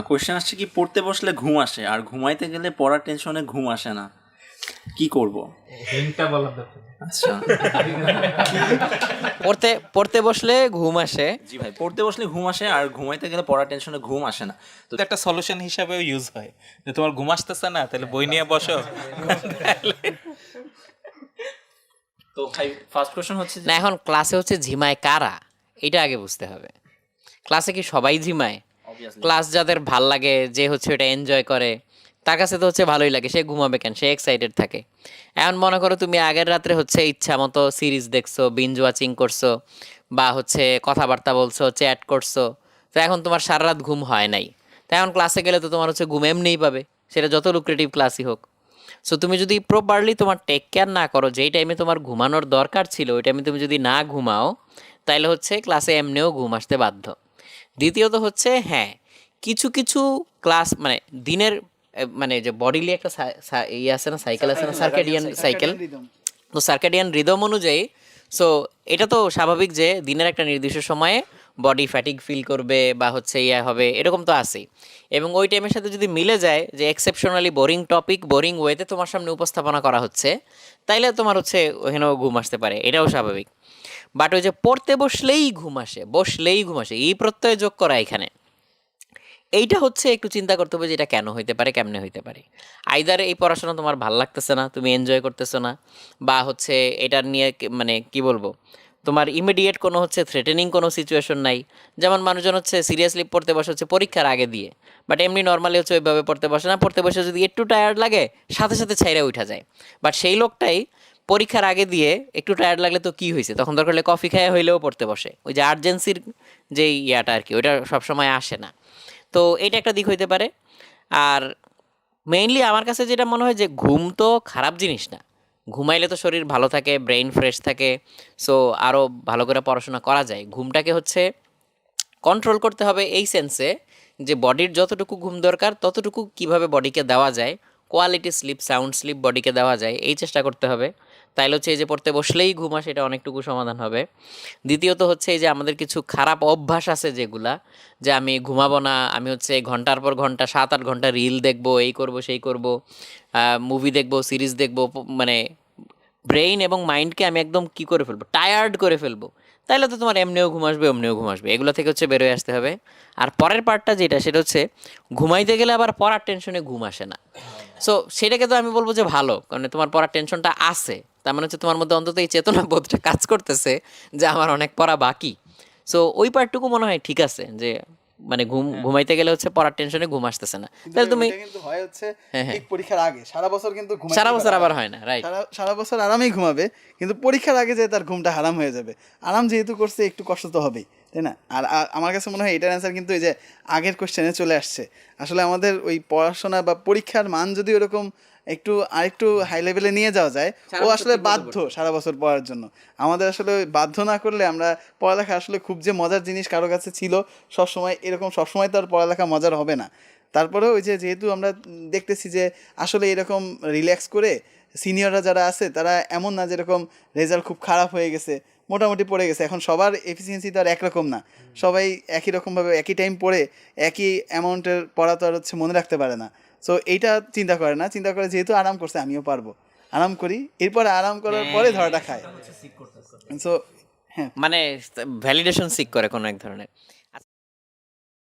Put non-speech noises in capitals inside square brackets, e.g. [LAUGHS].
Question আসছে কি পড়তে বসলে ঘুম আসে আর ঘুমাইতে গেলে পড়ার টেনশনে ঘুম আসে না। কি করব? হিংটা বলার দরকার আচ্ছা। [LAUGHS] পড়তে পড়তে বসলে ঘুম আসে। জি ভাই পড়তে বসলে ঘুম আসে আর ঘুমাইতে গেলে পড়ার টেনশনে ঘুম আসে না। তো একটা সলিউশন হিসাবেও ইউজ হয় যে তোমার ঘুম আসতেছে না তাহলে বই নিয়ে বসো। তো ভাই ফার্স্ট কোশ্চেন হচ্ছে যে না এখন ক্লাসে হচ্ছে ঝিমায় কারা? এটা আগে বুঝতে হবে। ক্লাসে কি সবাই ঝিমায়? ক্লাস যাদের ভালো লাগে, যে হচ্ছে ওটা এনজয় করে, তার কাছে তো হচ্ছে ভালোই লাগে, সে ঘুমাবে কেন? সে এক্সাইটেড থাকে। এখন মনে করো তুমি আগের রাত্রে হচ্ছে ইচ্ছা মতো সিরিজ দেখছ বিঞ্জ ওয়াচিং করছ, বা হচ্ছে কথাবার্তা বলছো চ্যাট করছ, তো এখন তোমার সারা রাত ঘুম হয় নাই। তো এখন ক্লাসে গেলে তো তোমার হচ্ছে ঘুম এমনিই পাবে, সেটা যত লুক্রেটিভ ক্লাসই হোক। সো তুমি যদি প্রপারলি তোমার টেক কেয়ার না করো, যেই টাইমে তোমার ঘুমানোর দরকার ছিল, ওই টাইমে তুমি যদি না ঘুমাও তাহলে হচ্ছে ক্লাসে এমনিও ঘুম আসতে বাধ্য। দ্বিতীয়ত হচ্ছে হ্যাঁ কিছু কিছু ক্লাস মানে দিনের মানে যে বডিলি একটা ইয়ে আছে না সাইকেল আছে না সার্কেডিয়ান সাইকেল তো সার্কেডিয়ান রিদম অনুযায়ী সো এটা তো স্বাভাবিক যে দিনের একটা নির্দিষ্ট সময়ে বডি ফ্যাটিক ফিল করবে বা হচ্ছে ইয়া হবে, এরকম তো আছেই। এবং ওই টাইমের সাথে যদি মিলে যায় যে এক্সেপশনালি বোরিং টপিক বোরিং ওয়েতে তোমার সামনে উপস্থাপনা করা হচ্ছে, তাইলে তোমার হচ্ছে ওখানেও ঘুম আসতে পারে, এটাও স্বাভাবিক। বাট ওই যে পড়তে বসলেই ঘুম আসে, বসলেই ঘুম আসে, এই প্রত্যয় যোগ করা এখানে। এইটা হচ্ছে একটু চিন্তা করতে হবে যে এটা কেন হইতে পারে, কেমনে হইতে পারে। আইদার এই পড়াশোনা তোমার ভালো লাগতেছে না, তুমি এনজয় করতেছো না, বা হচ্ছে এটা নিয়ে মানে কি বলব? তোমার ইমিডিয়েট কোনো হচ্ছে থ্রেটেনিং কোনো সিচুয়েশন নাই। যেমন মানুষজন হচ্ছে সিরিয়াসলি পড়তে বসে হচ্ছে পরীক্ষার আগে দিয়ে। বাট এমনি নর্মালি হচ্ছে ওইভাবে পড়তে বসে না। পড়তে বসে যদি একটু টায়ার্ড লাগে, সাথে সাথে ছাইরা উঠা যায়। বাট সেই লোকটাই পরীক্ষার আগে দিয়ে একটু টায়ার্ড লাগলে তো কি হয়েছে? তখন দরকার হলে কফি খাওয়া হইলেও পড়তে বসে। ওই যে আর্জেন্সির যে ইয়াটা আর কি ওইটা সবসময় আসে না। তো এটা একটা দিক হইতে পারে। আর মেইনলি আমার কাছে যেটা মনে হয় যে ঘুম তো খারাপ জিনিস না। ঘুমাইলে তো শরীর ভালো থাকে ব্রেইন ফ্রেশ থাকে সো আরও ভালো করে পড়াশোনা করা যায়। ঘুমটাকে হচ্ছে কন্ট্রোল করতে হবে এই সেন্সে যে বডির যতটুকু ঘুম দরকার, ততটুকু কীভাবে বডিকে দেওয়া যায় কোয়ালিটি স্লিপ সাউন্ড স্লিপ বডিকে দেওয়া যায়, এই চেষ্টা করতে হবে। তাইলে হচ্ছে এই যে পড়তে বসলেই ঘুম আসে, এটা অনেকটুকু সমাধান হবে। দ্বিতীয়ত হচ্ছে এই যে আমাদের কিছু খারাপ অভ্যাস আছে যেগুলা, যে আমি ঘুমাবো না, আমি হচ্ছে ঘণ্টার পর ঘণ্টা, সাত আট ঘণ্টা রিল দেখব, এই করব, সেই করব মুভি দেখব সিরিজ দেখব মানে ব্রেইন এবং মাইন্ডকে আমি একদম কি করে ফেলব টায়ার্ড করে ফেলব। তাহলে তো তোমার এমনিও ঘুম আসবে এমনিও ঘুম আসবে। এগুলো থেকে হচ্ছে বেরোয় আসতে হবে। আর পরের পার্টটা যেটা, সেটা হচ্ছে ঘুমাইতে গেলে আবার পড়ার টেনশনে ঘুম আসে না। সো সেটাকে তো আমি বলব যে ভালো, কারণ তোমার পড়ার টেনশনটা আছে। তার মানে হচ্ছে তোমার মধ্যে অন্তত এই চেতনা বোধটা কাজ করতেছে যে আমার অনেক পড়া বাকি। সো ওই পার্টটুকু মনে হয় ঠিক আছে যে মানে ঘুম ঘুমাইতে গেলে হচ্ছে পড়ার টেনশনে ঘুম আসতেছে না। তাহলে তুমি কিন্তু হয় হচ্ছে হ্যাঁ, হ্যাঁ। ঠিক পরীক্ষার আগে। সারা বছর কিন্তু সারা বছর আবার হয় না রাইট সারা সারা বছর আরামেই ঘুমাবে কিন্তু পরীক্ষার আগে যে তার ঘুমটা হারাম হয়ে যাবে। আরাম যেহেতু করছে একটু কষ্ট তো হবেই তাই না? আর আমার কাছে মনে হয় এটার অ্যান্সার কিন্তু এই যে আগের কোশ্চেনে চলে আসছে। আসলে আমাদের ওই পড়াশোনা বা পরীক্ষার মান যদি ওরকম একটু আরেকটু হাই লেভেলে নিয়ে যাওয়া যায়। ও আসলে বাধ্য সারা বছর পড়ার জন্য। আমাদের আসলে বাধ্য না করলে আমরা পড়ালেখা আসলে খুব যে মজার জিনিস কারও কাছে ছিল সবসময় এরকম সবসময় তো আর পড়ালেখা মজার হবে না। তারপরে ওই যে যেহেতু আমরা দেখতেছি যে আসলে এরকম রিল্যাক্স করে সিনিয়ররা যারা আছে তারা এমন না যেরকম রেজাল্ট খুব খারাপ হয়ে গেছে মোটামুটি পড়ে গেছে। এখন সবার এফিসিয়েন্সি তো আর একরকম না। সবাই একই রকমভাবে একই টাইম পড়ে একই অ্যামাউন্টের পড়া তো আর হচ্ছে মনে রাখতে পারে না। সো এইটা চিন্তা করে না। চিন্তা করে যেহেতু আরাম করছে আমিও পারব। আরাম করি। এরপরে আরাম করার পরে ধরাটা খায়। সো হ্যাঁ। মানে ভ্যালিডেশন সিক করে কোনো এক ধরনের।